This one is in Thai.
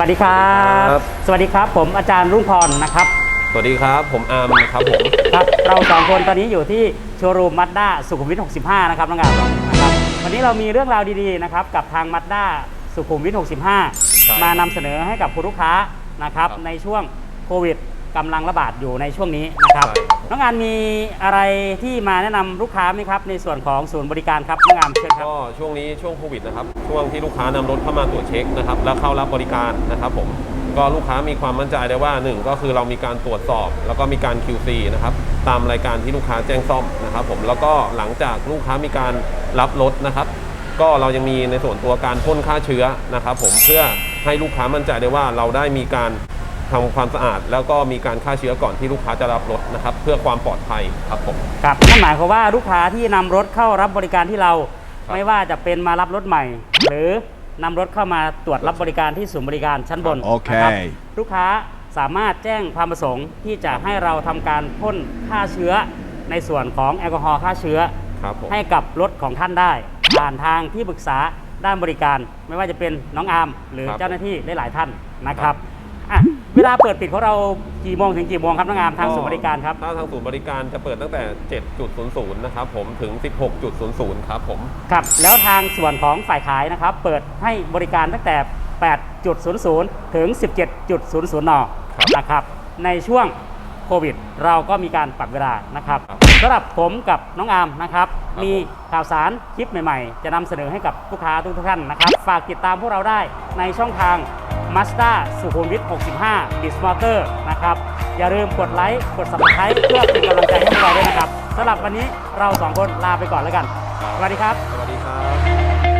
วัสดีครับ ครับ สวัสดีครับ ผมอาจารย์รุ่งพรนะครับสวัสดีครับ ผมอาร์มครับผม ครับ เราสองคนตอนนี้อยู่ที่โชว์รูมมั d ด้าสุขุมวิท 65 นะครับน้องอามนะครับวันนี้เรามีเรื่องราวดีๆนะครับกับทางมั d ด้าสุขุมวิท ใช่65 มานำเสนอให้กับคุณลูกค้านะครับครับ ในช่วงโควิด กำลังระบาดอยู่ในช่วงนี้นะครับใช่ครับน้องอามมีอะไรที่มาแนะนำลูกค้าไหมครับ ในส่วนของศูนย์บริการครับน้องอามเชิญครับก็ช่วงนี้ช่วงโควิดนะครับช่วงที่ลูกค้านำรถเข้ามาตรวจเช็คนะครับแล้วเข้ารับบริการนะครับผมก็ลูกค้ามีความมั่นใจได้ว่าหนึ่งก็คือเรามีการตรวจสอบ แล้วก็มีการ QC นะครับตามรายการที่ลูกค้าแจ้งซ่อมนะครับผมแล้วก็หลังจากลูกค้ามีการรับรถนะครับ ก็เรายังมีในส่วนตัวการพ่นฆ่าเชื้อนะครับผมเพื่อให้ลูกค้ามั่นใจได้ว่าเราได้มีการ ทำความสะอาด แล้วก็มีการฆ่าเชื้อก่อนที่ลูกค้าจะรับรถนะครับ เพื่อความปลอดภัยครับผม ครับนั่นหมายความว่าลูกค้าที่นำรถเข้ารับบริการที่เรา ครับไม่ว่าจะเป็นมารับรถใหม่ หรือนำรถเข้ามาตรวจรับบริการที่ศูนย์บริการชั้นบนโอเค นะครับลูกค้าสามารถแจ้งความประสงค์ที่จะให้เราทำการพ่นฆ่าเชื้อ ในส่วนของแอลกอฮอล์ฆ่าเชื้อ ครับผม ให้กับรถของท่านได้ ผ่านทางที่ปรึกษาด้านบริการ ไม่ว่าจะเป็นน้องอาร์มหรือครับเจ้าหน้าที่ได้หลายท่านนะคครัรับบ อะเวลาเปิดปิดของเรากี่โมงถึงกี่โมงครับน้องอาร์มทางศูนย์บริการครับ ถ้าทางศูนย์บริการจะเปิดตั้งแต่ 7.00 นะครับผมถึง 16.00 ครับผมครับ แล้วทางส่วนของฝ่ายขายนะครับ เปิดให้บริการตั้งแต่ 8.00 ถึง 17.00นครับนะครับ ในช่วงโควิด เราก็มีการปรับเวลานะครับครับสำหรับผมกับน้องอาร์มนะครับครับ มีข่าวสารคลิปใหม่ๆ จะนำเสนอให้กับลูกค้าทุกๆท่านนะครับ ฝากติดตามพวกเราได้ในช่องทาง Mazda สุขุมวิท 65 d i s m o t o r นะครับ อย่าลืมกดไลค์ กด subscribe เพื่อเป็นกำลังใจให้พวกเราด้วยนะครับสำหรับวันนี้เราสองคนลาไปก่อนแล้วกัน สวัสดีครับ สวัสดีครับ